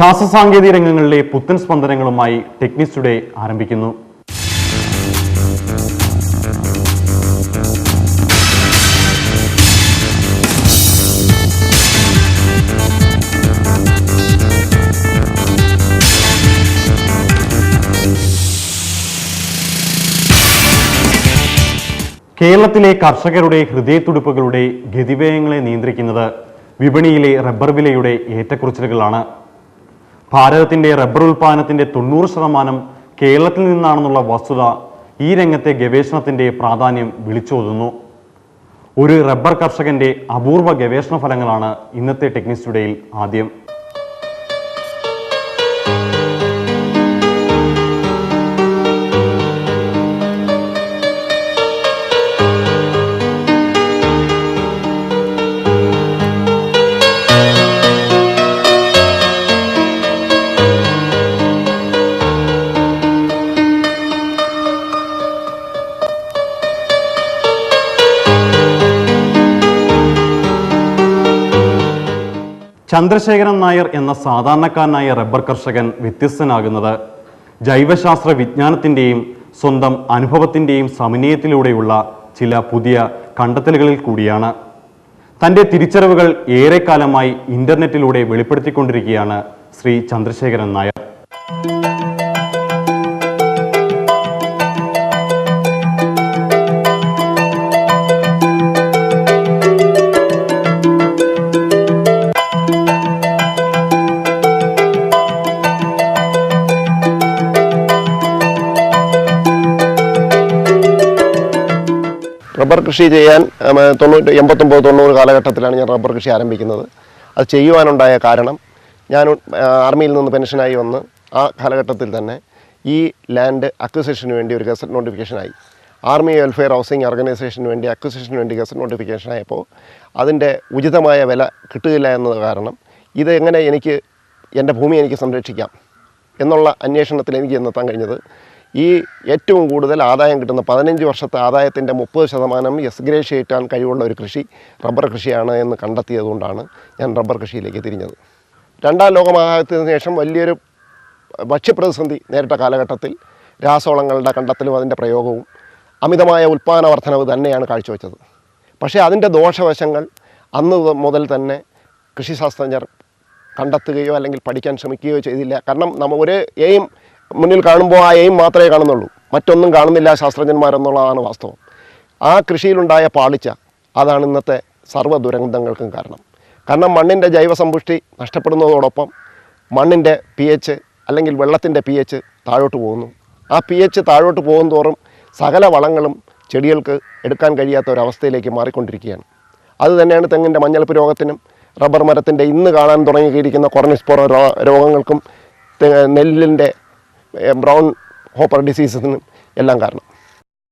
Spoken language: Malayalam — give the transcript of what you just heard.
ശാസ്ത്രസാങ്കേതിക രംഗങ്ങളിലെ പുത്തൻ സ്പന്ദനങ്ങളുമായി ടെക്നിക്സ് ടുഡേ ആരംഭിക്കുന്നു. കേരളത്തിലെ കർഷകരുടെ ഹൃദയത്തുടിപ്പുകളുടെ ഗതിവേയങ്ങളെ നിയന്ത്രിക്കുന്നത് വിപണിയിലെ റബ്ബർ വിലയുടെ ഏറ്റക്കുറച്ചിലുകളാണ്. ഭാരതത്തിന്റെ റബ്ബർ ഉൽപ്പാദനത്തിന്റെ തൊണ്ണൂറ് ശതമാനം കേരളത്തിൽ നിന്നാണെന്നുള്ള വസ്തുത ഈ രംഗത്തെ ഗവേഷണത്തിന്റെ പ്രാധാന്യം വിളിച്ചോതുന്നു. ഒരു റബ്ബർ കർഷകന്റെ അപൂർവ ഗവേഷണ ഫലങ്ങളാണ് ഇന്നത്തെ ടെക്നിക്സ് ടുഡേയിൽ ആദ്യം. ചന്ദ്രശേഖരൻ നായർ എന്ന സാധാരണക്കാരനായ റബ്ബർ കർഷകൻ വ്യത്യസ്തനാകുന്നത് ജൈവശാസ്ത്ര വിജ്ഞാനത്തിന്റെയും സ്വന്തം അനുഭവത്തിന്റെയും സമന്വയത്തിലൂടെയുള്ള ചില പുതിയ കണ്ടെത്തലുകളിൽ കൂടിയാണ്. തന്റെ തിരിച്ചറിവുകൾ ഏറെക്കാലമായി ഇന്റർനെറ്റിലൂടെ വെളിപ്പെടുത്തിക്കൊണ്ടിരിക്കുകയാണ് ശ്രീ ചന്ദ്രശേഖരൻ നായർ. റബ്ബർ കൃഷി ചെയ്യാൻ തൊണ്ണൂറ്റി എൺപത്തൊമ്പത് തൊണ്ണൂറ് കാലഘട്ടത്തിലാണ് ഞാൻ റബ്ബർ കൃഷി ആരംഭിക്കുന്നത്. അത് ചെയ്യുവാനുണ്ടായ കാരണം ഞാൻ ആർമിയിൽ നിന്ന് പെൻഷനായി വന്ന് ആ കാലഘട്ടത്തിൽ തന്നെ ഈ ലാൻഡ് അക്വിസിഷന് വേണ്ടി ഒരു ഗസറ്റ് നോട്ടിഫിക്കേഷനായി. ആർമി വെൽഫെയർ ഹൗസിംഗ് ഓർഗനൈസേഷന് വേണ്ടി അക്വിസിഷന് വേണ്ടി ഗസറ്റ് നോട്ടിഫിക്കേഷൻ ആയപ്പോൾ അതിന്റെ ഉചിതമായ വില കിട്ടുകയില്ല എന്നത് കാരണം ഇത് എങ്ങനെ എനിക്ക് എന്റെ ഭൂമി എനിക്ക് സംരക്ഷിക്കാം എന്നുള്ള അന്വേഷണത്തിൽ എനിക്ക് എന്നെത്താൻ കഴിഞ്ഞത് ഈ ഏറ്റവും കൂടുതൽ ആദായം കിട്ടുന്ന പതിനഞ്ച് വർഷത്തെ ആദായത്തിന്റെ മുപ്പത് ശതമാനം എസ് ഗ്രേഷ്യേറ്റാൻ കഴിവുള്ള ഒരു കൃഷി റബ്ബർ കൃഷിയാണ് എന്ന് കണ്ടെത്തിയതുകൊണ്ടാണ് ഞാൻ റബ്ബർ കൃഷിയിലേക്ക് തിരിഞ്ഞത്. രണ്ടാം ലോകമഹായുദ്ധത്തിന് ശേഷം വലിയൊരു ഭക്ഷ്യപ്രതിസന്ധി നേരിട്ട കാലഘട്ടത്തിൽ രാസവളങ്ങളുടെ കണ്ടെത്തലും അതിന്റെ പ്രയോഗവും അമിതമായ ഉൽപ്പാദന വർധനവ് തന്നെയാണ് കാഴ്ചവെച്ചത്. പക്ഷേ അതിന്റെ ദോഷവശങ്ങൾ അന്ന് മുതൽ തന്നെ കൃഷിശാസ്ത്രജ്ഞർ കണ്ടെത്തുകയോ അല്ലെങ്കിൽ പഠിക്കാൻ ശ്രമിക്കുകയോ ചെയ്തില്ല. കാരണം നമ്മൾ ഒരേ എയിം മുന്നിൽ കാണുമ്പോൾ ആ എയിം മാത്രമേ കാണുന്നുള്ളൂ. മറ്റൊന്നും കാണുന്നില്ല ശാസ്ത്രജ്ഞന്മാരെന്നുള്ളതാണ് വാസ്തവം. ആ കൃഷിയിലുണ്ടായ പാളിച്ച അതാണ് ഇന്നത്തെ സർവ ദുരന്തങ്ങൾക്കും കാരണം. കാരണം മണ്ണിന്റെ ജൈവസമ്പുഷ്ടി നഷ്ടപ്പെടുന്നതോടൊപ്പം മണ്ണിന്റെ പി എച്ച് അല്ലെങ്കിൽ വെള്ളത്തിന്റെ പി എച്ച് താഴോട്ട് പോകുന്നു. ആ പി എച്ച് താഴോട്ട് പോകും തോറും സകല വളങ്ങളും ചെടികൾക്ക് എടുക്കാൻ കഴിയാത്ത ഒരവസ്ഥയിലേക്ക് മാറിക്കൊണ്ടിരിക്കുകയാണ്. അതുതന്നെയാണ് തെങ്ങിന്റെ മഞ്ഞൾപ്പ് രോഗത്തിനും റബ്ബർ മരത്തിന്റെ ഇന്ന് കാണാൻ തുടങ്ങിയിരിക്കുന്ന കൊറനിസ്പോറ രോഗങ്ങൾക്കും നെല്ലിന്റെ ബ്രൗൺ ഹോപ്പർ ഡിസീസസിനും എല്ലാം കാരണം.